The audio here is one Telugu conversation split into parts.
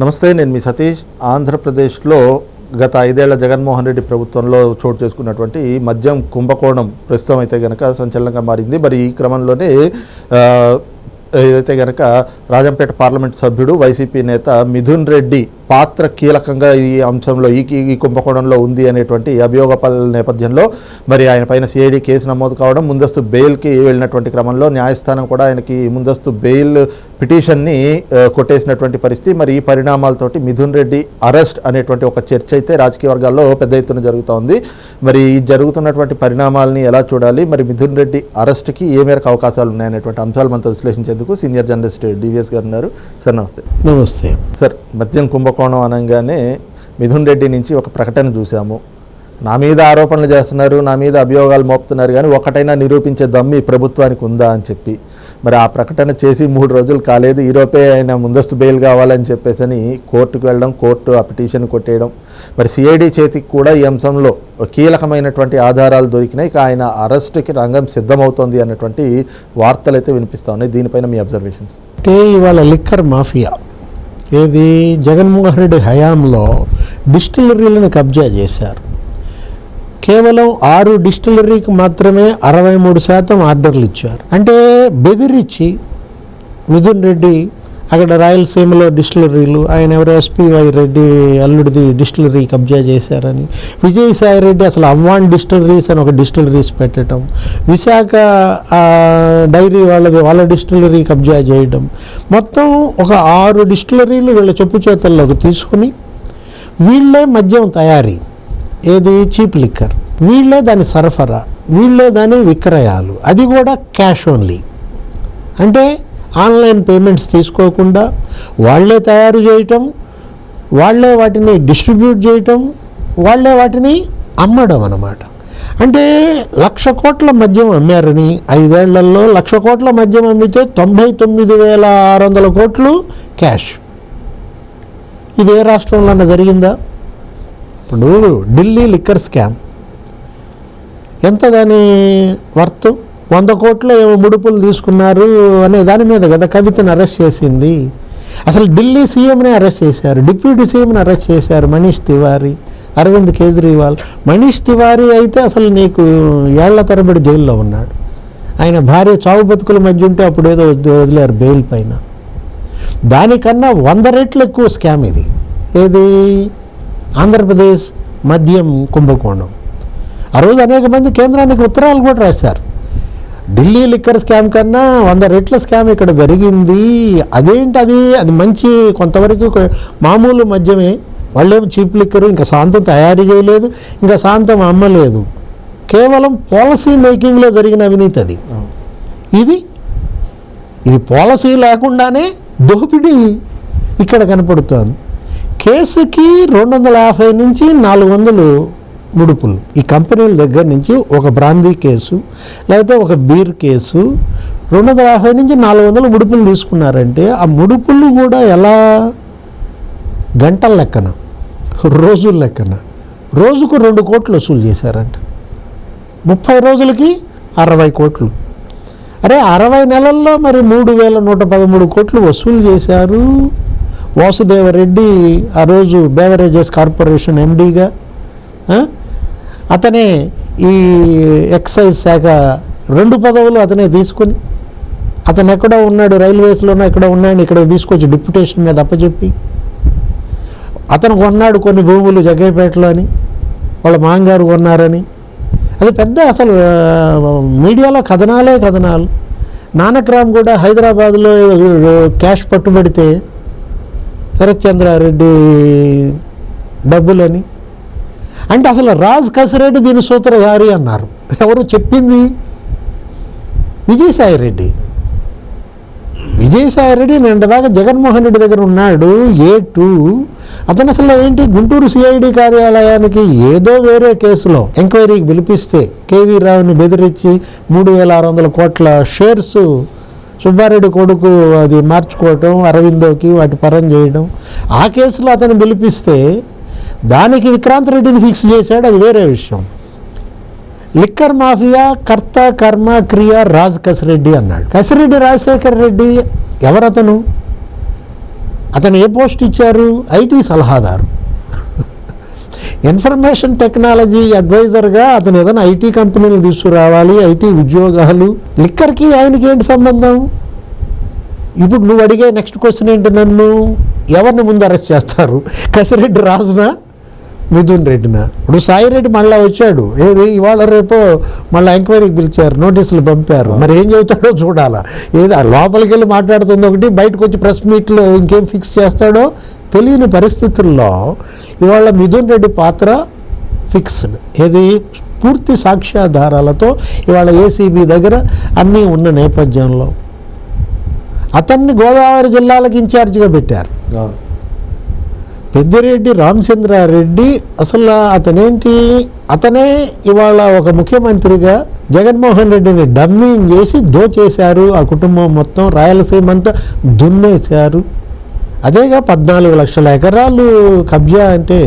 నమస్తే నేను మీ సతీష్. ఆంధ్రప్రదేశ్లో గత ఐదేళ్ళ జగన్మోహన్ రెడ్డి ప్రభుత్వంలో చోటు చేసుకున్నటువంటి మద్యం కుంభకోణం ప్రస్తుతం అయితే గనక సంచలనంగా మారింది. మరి ఈ క్రమంలోనే ఏదైతే గనక రాజంపేట పార్లమెంట్ సభ్యుడు వైసీపీ నేత మిథున్ రెడ్డి పాత్ర కీలకంగా ఈ అంశంలో ఈ ఈ కుంభకోణంలో ఉంది అనేటువంటి అభియోగపాల నేపథ్యంలో మరి ఆయన పైన సిఐడి కేసు నమోదు కావడం ముందస్తు బెయిల్కి వెళ్ళినటువంటి క్రమంలో న్యాయస్థానం కూడా ఆయనకి ముందస్తు బెయిల్ పిటిషన్ని కొట్టేసినటువంటి పరిస్థితి. మరి ఈ పరిణామాలతోటి మిథున్ రెడ్డి అరెస్ట్ అనేటువంటి ఒక చర్చ అయితే రాజకీయ వర్గాల్లో పెద్ద ఎత్తున జరుగుతోంది మరి ఈ జరుగుతున్నటువంటి పరిణామాలని ఎలా చూడాలి? మరి మిథున్ రెడ్డి అరెస్ట్కి ఏ మేరకు అవకాశాలు ఉన్నాయనేటువంటి అంశాలు మనతో విశ్లేషించేందుకు సీనియర్ జర్నలిస్ట్ డివిఎస్ గారు ఉన్నారు. సార్ నమస్తే. నమస్తే. సార్ మద్యం కుంభకోణం అనగానే మిథున్ రెడ్డి నుంచి ఒక ప్రకటన చూసాము నా మీద ఆరోపణలు చేస్తున్నారు నా మీద అభియోగాలు మోపుతున్నారు కానీ ఒకటైనా నిరూపించే దమ్మి ప్రభుత్వానికి ఉందా అని చెప్పి. మరి ఆ ప్రకటన చేసి మూడు రోజులు కాలేదు ఈరోపే ఆయన ముందస్తు బెయిల్ కావాలని చెప్పేసి అని కోర్టుకు వెళ్ళడం కోర్టు ఆ పిటిషన్ కొట్టేయడం. మరి సిఐడి చేతికి కూడా ఈ అంశంలో కీలకమైనటువంటి ఆధారాలు దొరికినాయి ఆయన అరెస్టుకి రంగం సిద్ధమవుతోంది అన్నటువంటి వార్తలు అయితే వినిపిస్తా ఉన్నాయి. దీనిపైన మీ అబ్జర్వేషన్స్. అంటే ఇవాళ లిక్కర్ మాఫియా. ఏది? జగన్మోహన్ రెడ్డి హయాంలో డిస్టిలరీలను కబ్జా చేశారు. కేవలం ఆరు డిస్టిలరీకి మాత్రమే అరవై మూడు శాతం ఆర్డర్లు ఇచ్చారు. అంటే బెదిరించి మిథున్ రెడ్డి అక్కడ రాయలసీమలో డిస్టిలరీలు ఆయన ఎవరో ఎస్పివై రెడ్డి అల్లుడిది డిస్టిలరీ కబ్జా చేశారని. విజయసాయి రెడ్డి అసలు అవ్వాన్ డిస్టిలరీస్ అని ఒక డిస్టిలరీస్ పెట్టడం. విశాఖ డైరీ వాళ్ళది వాళ్ళ డిస్టిలరీ కబ్జా చేయడం. మొత్తం ఒక ఆరు డిస్టిలరీలు వీళ్ళ చెప్పు చేతల్లోకి తీసుకుని వీళ్ళే మద్యం తయారీ. ఏది? Cheap liquor. వీళ్ళే దాని సరఫరా. వీళ్ళే దాని విక్రయాలు. అది కూడా క్యాష్ ఓన్లీ. అంటే ఆన్లైన్ పేమెంట్స్ తీసుకోకుండా వాళ్ళే తయారు చేయటం వాళ్ళే వాటిని డిస్ట్రిబ్యూట్ చేయటం వాళ్ళే వాటిని అమ్మడం అన్నమాట. అంటే లక్ష కోట్ల మద్యం అమ్మారని ఐదేళ్ళలో లక్ష కోట్ల మద్యం అమ్మితే తొంభై తొమ్మిది వేల ఆరు వందల కోట్లు క్యాష్. ఇది ఏ రాష్ట్రంలో జరిగిందా? ఇప్పుడు ఢిల్లీ లిక్కర్ స్కామ్. ఎంత దాని వర్త్? వంద కోట్ల ఏమో ముడుపులు తీసుకున్నారు అనే దాని మీద కదా కవితను అరెస్ట్ చేసింది. అసలు ఢిల్లీ సీఎంనే అరెస్ట్ చేశారు డిప్యూటీ సీఎంని అరెస్ట్ చేశారు మనీష్ తివారీ అరవింద్ కేజ్రీవాల్. మనీష్ తివారీ అయితే అసలు నీకు ఏళ్ళ తరబడి జైల్లో ఉన్నాడు. ఆయన భార్య చావు బతుకుల మధ్య ఉంటే అప్పుడు ఏదో వదిలేరు బెయిల్ పైన. దానికన్నా వంద రెట్లు ఎక్కువ స్కామ్ ఇది. ఏది? ఆంధ్రప్రదేశ్ మద్యం కుంభకోణం. ఆ రోజు అనేక మంది కేంద్రానికి ఉత్తరాలు కూడా రాశారు. ఢిల్లీ లిక్కర్ స్కామ్ కన్నా వంద రెట్ల స్కామ్ ఇక్కడ జరిగింది. అదేంటి అది? అది మంచి కొంతవరకు మామూలు మద్యమే. వాళ్ళేమో చీప్ లిక్కర్ ఇంకా శాంతం తయారు చేయలేదు ఇంకా శాంతం అమ్మలేదు. కేవలం పాలసీ మేకింగ్లో జరిగిన అవినీతి అది. ఇది ఇది పాలసీ లేకుండానే దోపిడీ ఇక్కడ కనపడుతోంది. కేసుకి రెండు వందల యాభై నుంచి నాలుగు వందలు ముడుపులు. ఈ కంపెనీల దగ్గర నుంచి ఒక బ్రాందీ కేసు లేకపోతే ఒక బీర్ కేసు రెండు వందల యాభై నుంచి నాలుగు వందల ముడుపులు తీసుకున్నారంటే ఆ ముడుపులు కూడా ఎలా? గంటల లెక్కన రోజుల లెక్కన. రోజుకు రెండు కోట్లు వసూలు చేశారంట. ముప్పై రోజులకి అరవై కోట్లు. అరే అరవై నెలల్లో మరి మూడు వేల నూట పదమూడు కోట్లు వసూలు చేశారు వాసుదేవరెడ్డి ఆ రోజు బేవరేజెస్ కార్పొరేషన్ ఎండీగా అతనే ఈ ఎక్సైజ్ శాఖ రెండు పదవులు అతనే తీసుకుని అతను ఎక్కడో ఉన్నాడు రైల్వేస్లోనో ఎక్కడో ఉన్నాయని ఇక్కడ తీసుకొచ్చి డిప్యుటేషన్ మీద అప్పచెప్పి అతను కొన్నాడు కొన్ని భూములు జగ్గైపేటలో అని వాళ్ళ మాంగారు కొన్నారని. అది పెద్ద అసలు మీడియాలో కథనాలే కథనాలు. నానక్రామ్ కూడా హైదరాబాద్లో క్యాష్ పట్టుబడితే శరత్చంద్రారెడ్డి డబ్బులని అంటే అసలు రాజ్ కసిరెడ్డి దీని సూత్రధారి అన్నారు. ఎవరు చెప్పింది? విజయసాయి రెడ్డి విజయసాయి రెడ్డి నిండదాకా జగన్మోహన్ రెడ్డి దగ్గర ఉన్నాడు. A two? అతను అసలు ఏంటి? గుంటూరు సిఐడి కార్యాలయానికి ఏదో వేరే కేసులో ఎంక్వైరీకి పిలిపిస్తే కేవీ రావుని బెదిరించి మూడు వేల ఆరు వందల కోట్ల షేర్స్ సుబ్బారెడ్డి కొడుకు అది మార్చుకోవటం అరవిందోకి వాటి పరం చేయడం ఆ కేసులో అతను పిలిపిస్తే దానికి విక్రాంత్ రెడ్డిని ఫిక్స్ చేశాడు అది వేరే విషయం. లిక్కర్ మాఫియా కర్త కర్మ క్రియ రాజ్ కసిరెడ్డి అన్నాడు. కసిరెడ్డి రాజశేఖర్ రెడ్డి ఎవరతను? అతను ఏ పోస్ట్ ఇచ్చారు? ఐటీ సలహాదారు. ఇన్ఫర్మేషన్ టెక్నాలజీ అడ్వైజర్గా అతను ఏదైనా ఐటీ కంపెనీలు తీసుకురావాలి ఐటీ ఉద్యోగాలు. లిక్కర్కి ఆయనకి ఏంటి సంబంధం? ఇప్పుడు నువ్వు అడిగే నెక్స్ట్ క్వశ్చన్ ఏంటి నన్ను? ఎవరిని ముందు అరెస్ట్ చేస్తారు? కసిరెడ్డి రాజునా? మిథున్ రెడ్డిన. ఇప్పుడు సాయిరెడ్డి మళ్ళీ వచ్చాడు. ఏది? ఇవాళ రేపు మళ్ళీ ఎంక్వైరీకి పిలిచారు. నోటీసులు పంపారు. మరి ఏం చెబుతాడో చూడాలా. ఏది? లోపలికి వెళ్ళి మాట్లాడుతుంది ఒకటి బయటకు వచ్చి ప్రెస్ మీట్లో ఇంకేం ఫిక్స్ చేస్తాడో తెలియని పరిస్థితుల్లో ఇవాళ మిథున్ రెడ్డి పాత్ర ఫిక్స్డ్. ఏది? పూర్తి సాక్ష్యాధారాలతో ఇవాళ ఏసీబీ దగ్గర అన్నీ ఉన్న నేపథ్యంలో. అతన్ని గోదావరి జిల్లాలకు ఇన్ఛార్జిగా పెట్టారు. పెద్దిరెడ్డి రామచంద్రారెడ్డి అసలు అతనేంటి? అతనే ఇవాళ ఒక ముఖ్యమంత్రిగా జగన్మోహన్ రెడ్డిని డమ్మింగ్ చేసి దోచేశారు. ఆ కుటుంబం మొత్తం రాయలసీమ అంతా దున్నేశారు. అదేగా పద్నాలుగు లక్షల ఎకరాలు కబ్జా అంటే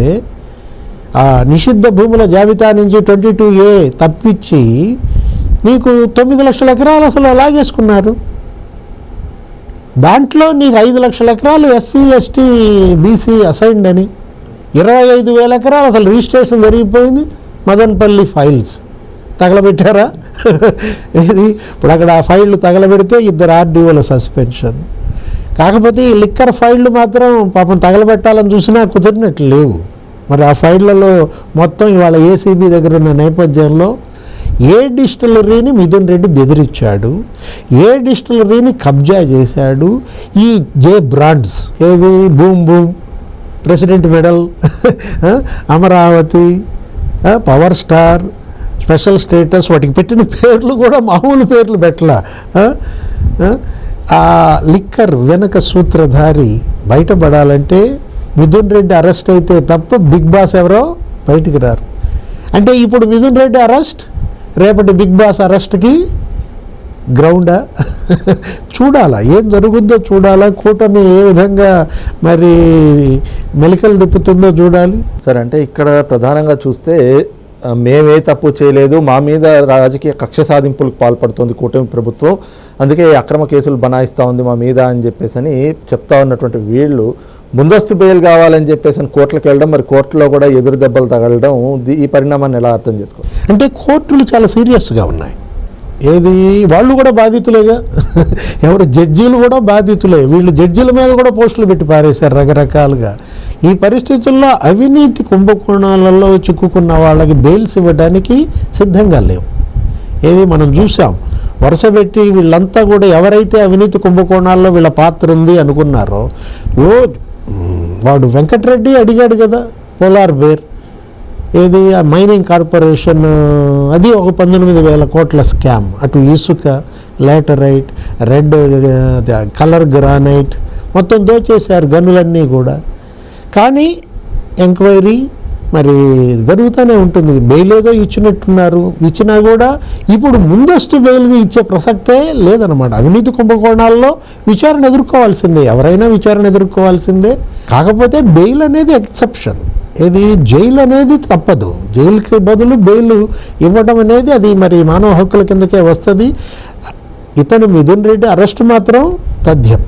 ఆ నిషిద్ధ భూముల జాబితా నుంచి ట్వంటీ టూ ఏ తప్పించి నీకు తొమ్మిది లక్షల ఎకరాలు అసలు లాగేసుకున్నారు. దాంట్లో నీకు ఐదు లక్షల ఎకరాలు ఎస్సీ ఎస్టీ బీసీ అసైన్డ్ అని. ఇరవై ఐదు వేల ఎకరాలు అసలు రిజిస్ట్రేషన్ జరిగిపోయింది. మదన్పల్లి ఫైల్స్ తగలబెట్టారా? ఇది ఇప్పుడు అక్కడ ఆ ఫైళ్ళు తగలబెడితే ఇద్దరు ఆర్డీఓల సస్పెన్షన్ కాకపోతే ఈ లిక్కర్ ఫైళ్ళు మాత్రం పాపం తగలబెట్టాలని చూసినా కుదిరినట్లు లేవు. మరి ఆ ఫైళ్ళలో మొత్తం ఇవాళ ఏసీబీ దగ్గర ఉన్న నేపథ్యంలో ఏ డిస్టిలరీని మిథున్ రెడ్డి బెదిరించాడు? ఏ డిస్టిలరీని కబ్జా చేశాడు? ఈ జే బ్రాండ్స్ ఏది? Boom boom. President medal. Amaravati. Power star. Special status. వాటికి పెట్టిన పేర్లు కూడా మామూలు పేర్లు పెట్టలా. ఆ లిక్కర్ వెనక సూత్రధారి బయటపడాలంటే మిథున్ రెడ్డి అరెస్ట్ అయితే తప్ప బిగ్ బాస్ ఎవరో బయటికి రారు. అంటే ఇప్పుడు మిథున్ రెడ్డి అరెస్ట్? రేపటి బిగ్ బాస్ అరెస్ట్కి గ్రౌండా? చూడాలా ఏం జరుగుద్దో చూడాలా కూటమి ఏ విధంగా మరి మెలికలు తిప్పుతుందో చూడాలి. సరే అంటే ఇక్కడ ప్రధానంగా చూస్తే మేమే తప్పు చేయలేదు మా మీద రాజకీయ కక్ష సాధింపులకు పాల్పడుతుంది కూటమి ప్రభుత్వం. అందుకే అక్రమ కేసులు బనాయిస్తూ ఉంది మా మీద అని చెప్పేసి అని చెప్తా ఉన్నటువంటి వీళ్ళు ముందస్తు బెయిల్ కావాలని చెప్పేసి కోర్టులకు వెళ్ళడం మరి కోర్టులో కూడా ఎదురు దెబ్బలు తగలడం ఈ పరిణామాన్ని ఎలా అర్థం చేసుకోవాలి? అంటే కోర్టులు చాలా సీరియస్గా ఉన్నాయి. ఏది? వాళ్ళు కూడా బాధితులేగా? ఎవరు? జడ్జీలు కూడా బాధితులే. వీళ్ళు జడ్జీల మీద కూడా పోస్టులు పెట్టి పారేశారు రకరకాలుగా. ఈ పరిస్థితుల్లో అవినీతి కుంభకోణాలలో చిక్కుకున్న వాళ్ళకి బెయిల్స్ ఇవ్వడానికి సిద్ధంగా లేవు. ఏది? మనం చూసాం వరుసపెట్టి వీళ్ళంతా కూడా ఎవరైతే అవినీతి కుంభకోణాల్లో వీళ్ళ పాత్ర ఉంది అనుకున్నారో ఓ వాడు వెంకటరెడ్డి అడిగాడు కదా పోలార్ బేర్. ఏది? ఆ మైనింగ్ కార్పొరేషన్ అది ఒక పంతొమ్మిది వేల కోట్ల స్కామ్. అటు ఇసుక లేటరైట్ రెడ్ కలర్ గ్రానైట్ మొత్తం దోచేశారు గనులన్నీ కూడా. కానీ ఎంక్వైరీ మరి జరుగుతూనే ఉంటుంది. బెయిల్ ఏదో ఇచ్చినట్టున్నారు. ఇచ్చినా కూడా ఇప్పుడు ముందస్తు బెయిల్గా ఇచ్చే ప్రసక్తే లేదనమాట అవినీతి కుంభకోణాల్లో విచారణ ఎదుర్కోవాల్సిందే. ఎవరైనా విచారణ ఎదుర్కోవాల్సిందే. కాకపోతే బెయిల్ అనేది ఎక్సెప్షన్. ఇది జైలు అనేది తప్పదు. జైలుకి బదులు బెయిల్ ఇవ్వడం అనేది అది మరి మానవ హక్కుల కిందకే వస్తుంది. ఇతను మిథున్ రెడ్డి అరెస్ట్ మాత్రం తథ్యం.